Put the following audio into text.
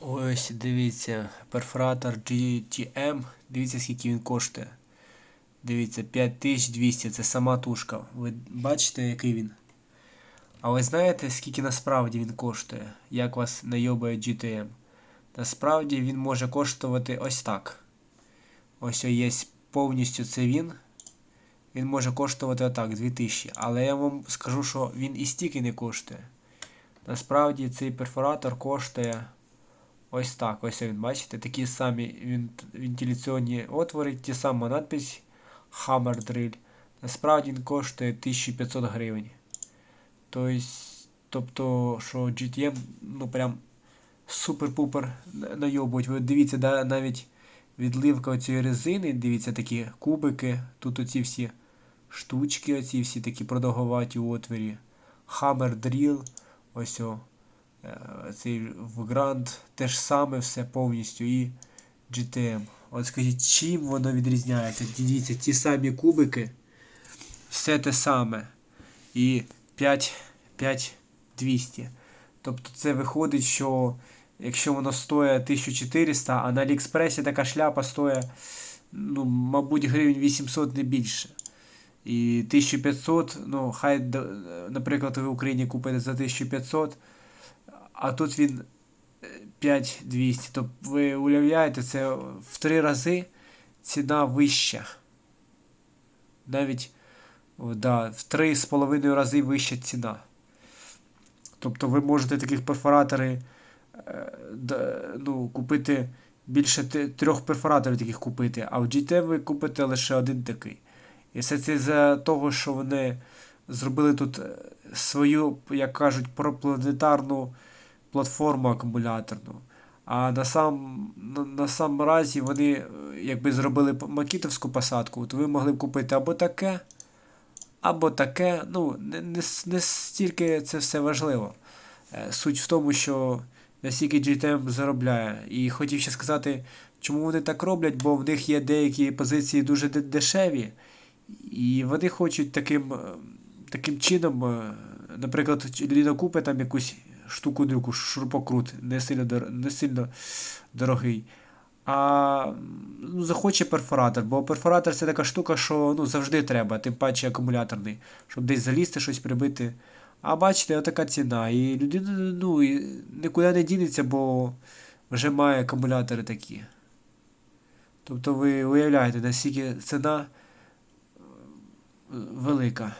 Ось дивіться, перфоратор GTM. Дивіться, скільки він коштує. Дивіться, 5200 це сама тушка. Ви бачите, який він? А ви знаєте, скільки насправді він коштує? Як вас найобує GTM? Насправді він може коштувати ось так. Ось є повністю це він. Він може коштувати отак, 2000. Але я вам скажу, що він і стільки не коштує. Насправді цей перфоратор коштує ось так. Ось він, бачите, такі самі вентиляційні отвори, ті сама надпись Hammer Drill. Насправді він коштує 1500 гривень. Тобто, що GTM, ну прям супер-пупер на- найобують. Ви дивіться, да, навіть відливка цієї резини, дивіться такі кубики, тут оці всі штучки, оці всі такі продовгуваті у отворі. Hammer Drill, ось о, цей в Grand, те ж саме все повністю і GTM. От скажіть, чим воно відрізняється? Дивіться, ті самі кубики, все те саме. І 5, 5200. Тобто це виходить, що якщо воно стоїть 1400, а на Аліекспресі така шляпа стоїть, ну, мабуть, гривень 800 не більше. І 1500, ну, хай, наприклад, ви в Україні купите за 1500, а тут він е, 5200. Тобто ви уявляєте, це в три рази ціна вища. Навіть да, в три з половиною рази вища ціна. Тобто ви можете таких перфоратори е, ну, купити більше трьох перфораторів таких купити, а в GT ви купите лише один такий. І все це за того, що вони зробили тут е, свою, як кажуть, пропланетарну платформу акумуляторну. А на сам, на, на сам разі вони, е, якби зробили макітовську посадку, то ви могли б купити або таке, або таке. Ну, не, не, не стільки це все важливо. Е, Суть в тому, що наскільки GTM заробляє. І хотів ще сказати, чому вони так роблять, бо в них є деякі позиції дуже дешеві, і вони хочуть таким, е, таким чином, наприклад, людина купить там якусь штуку друку, шурупокрут, не сильно, не сильно дорогий. А ну, захоче перфоратор, бо перфоратор це така штука, що ну, завжди треба, тим паче акумуляторний, щоб десь залізти, щось прибити. А бачите, отака ціна. І людина ну, і нікуди не дінеться, бо вже має акумулятори такі. Тобто ви уявляєте, наскільки ціна е, велика.